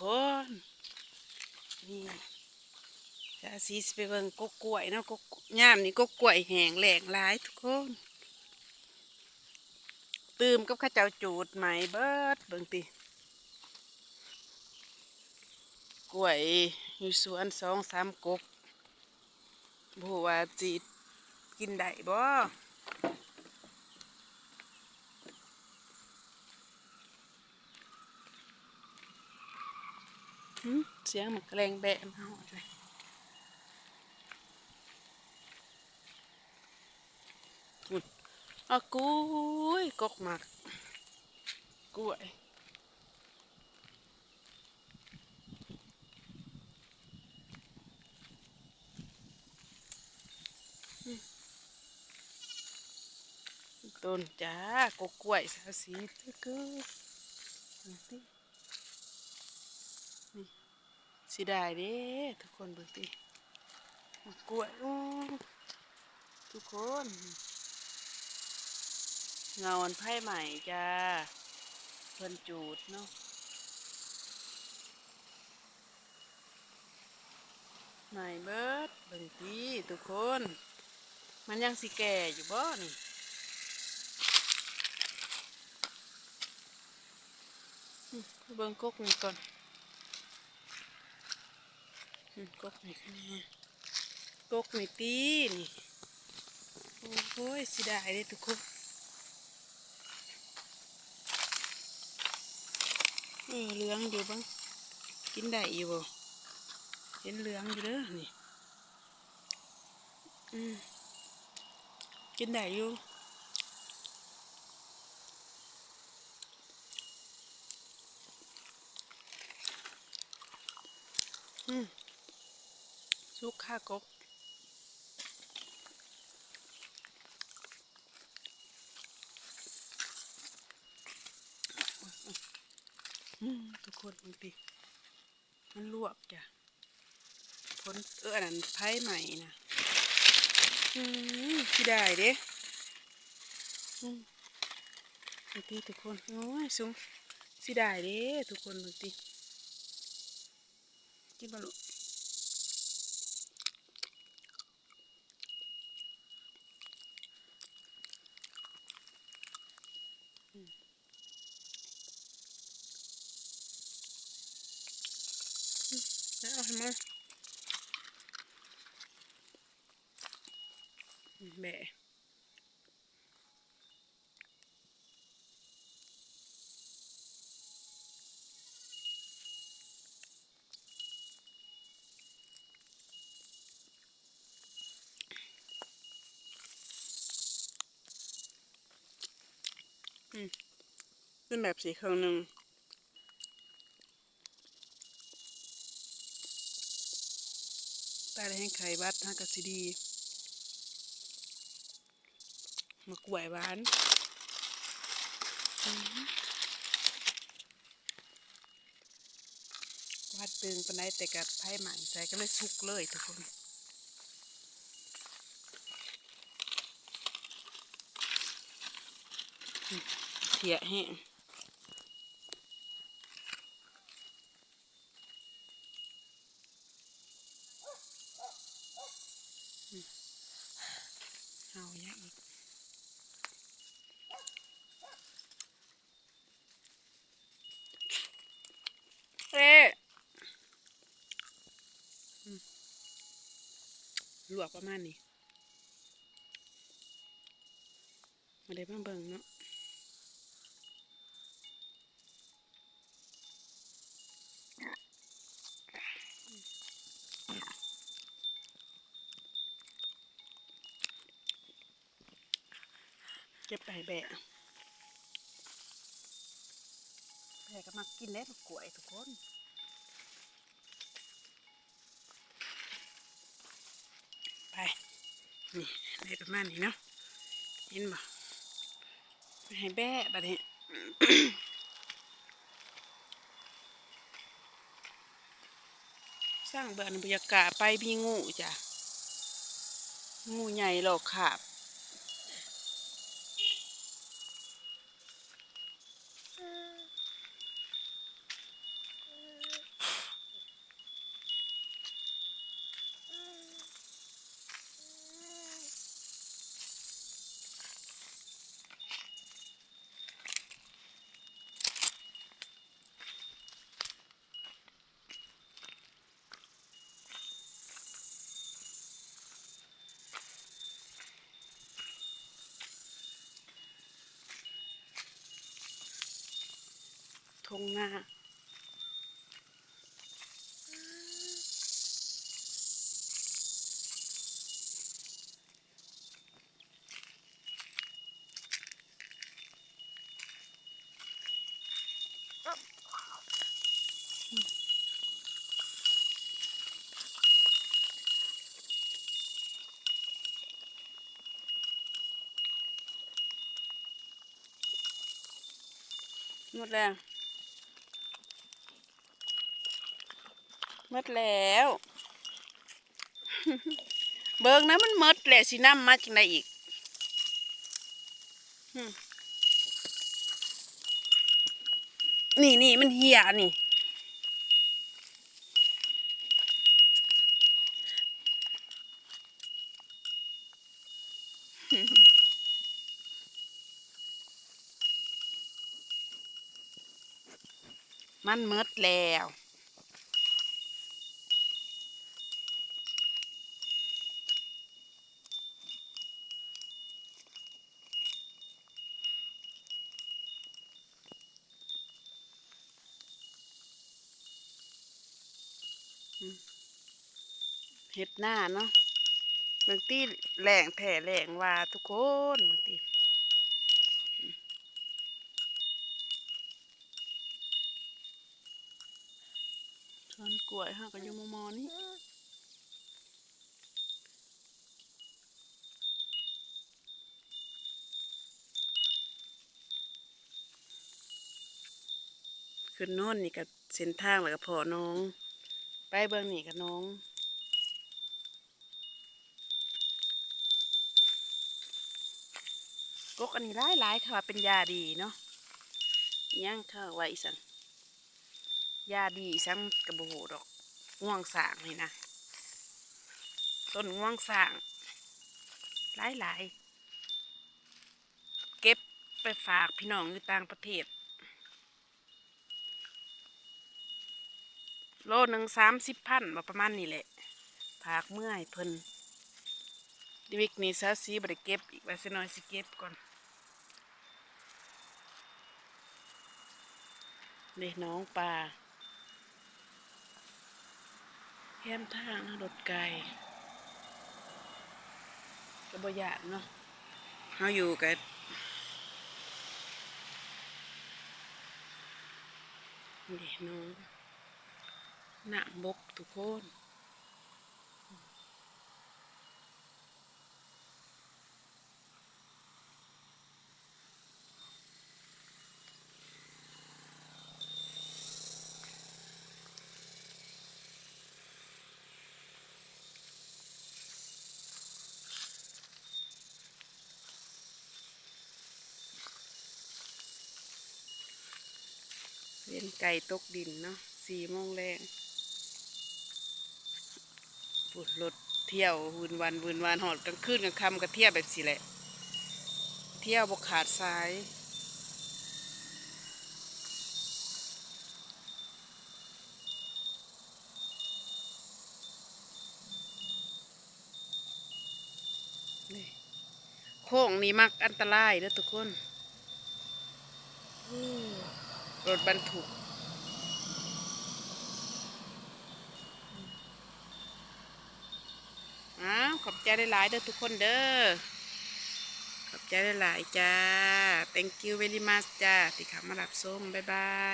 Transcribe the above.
คนนี่จะสีสไปเบิ่งกกกล้วยนะกกย่ามนี่กกกล้วยแห้งแหลงหลายทุกคนตื่มกับข้าเจ้าจูดใหม่เบิดเบิ่งติกล้วยอยู่สวนสองสามกกบ่ว่าจีกินได้บ่ เสียงมันแกลงแบะมาหอดเลยอุ่นอะกุ้ยกกหมากกล้วยต้นจ้ากกกล้วยสาวสีตะกูนี่ติ สิได้เด้ทุกคนเบิ่งติมะกล้วยอู้ทุกคนเงาอันไผ่ใหม่จ้าเพิ่นจูดเนาะใหม่เบิดเบิ่งติทุกคน มันยังสิแก่อยู่บ่นี่เบิ่งกกนี่ก่อน กกนี่ขึ้นมากกนี่ตีนี่ โอ้โหยสิได้เลยทุกคนเออเหลืองอยู่บ้างกินได้อยู่บ่เห็นเหลืองอยู่เด้อนี่อืมกินได้อยู่อืม สุกข้ากกอืมทุกคนบางทีมันลวกจ้ะผลเอออันนั้นไผ่ใหม่นะอืมที่ได้เด้อืมบางทีทุกคนโอ้ยสูงสิได้เด้ทุกคนบางทีกินบาลุแล้ วเอาให้มาอืมแบะอืม เป็นแบบสีเครื่องหนึ่งตาได้ให้ไข่บัดฮะกสิดีมากล้วยหวานวาดตึงปนใดแต่กับไผ่หม่ใส่ก็เลยสุกเลยทุกคนเถียแห้ง เอาอย่างอีกเอ๊ะอืมลวกประมาณนี้มาได้มาเบิ่งเนาะ ไปให้แบะแบะก็มากินได้ทุกกล้วยทุกคนไปนี่ได้ประมาณนี้เนาะเห็นบ่ไปให้แบะบัดนี้สร้างเบือนบรรยากาศไปมีงูจ้ะงูใหญ่หลอกขาบ ทงหน้าหมดแล้ว มดแล้ว เบิงนะมันมดแหละสิน้ำมาจังไดอีกหนี่นี่มันเหี่ยนี่มันมดแล้ว เห็ดหน้าเนาะบางทีแหล่งแผ่แหล่งว่าทุกคนบางทีชวนกล้วยฮะก็อยู่มอมอนี่ขึ้นโน่นนี่กับเส้นทางแล้วก็พอน้อง ไปเบื้องนี่กับน้อง กกอันนี้หลายหลายๆค่ะเป็นยาดีเนาะอิหยังค่ะไว้สังยาดีสังกระโบดอกง่วงสางนี่นะต้นง่วงสางหลายหลายๆเก็บไปฝากพี่น้องอยู่ต่างประเทศ โลหนึ่งสามสิบพันประมาณนี้แหละฝากเมื่อยเพิ่นดิวิกนี่ซาซีบริเก็บอีกไว้สักหน่อยสิเก็บก่อน นี่น้องปลาแคมทางรถไก่กระบยานเนาะเราอยู่กันนี่น้องหน้าบกทุกคน เวียนไก่ตกดินเนาะสี่โมงแรงปุดรถเที่ยววืนวันวืนวันหอดกลางคืนกลางค่ำก็เที่ยวแบบสิแหละ เที่ยวบกขาดสายนี่โค้งนี้มักอันตรายเด้อทุกคน รถบรรทุกอ้าวขอบใจหลายๆเด้อทุกคนเด้อขอบใจหลายๆจ้า thank you very much จ้าที่เข้ามารับชมบ๊ายบาย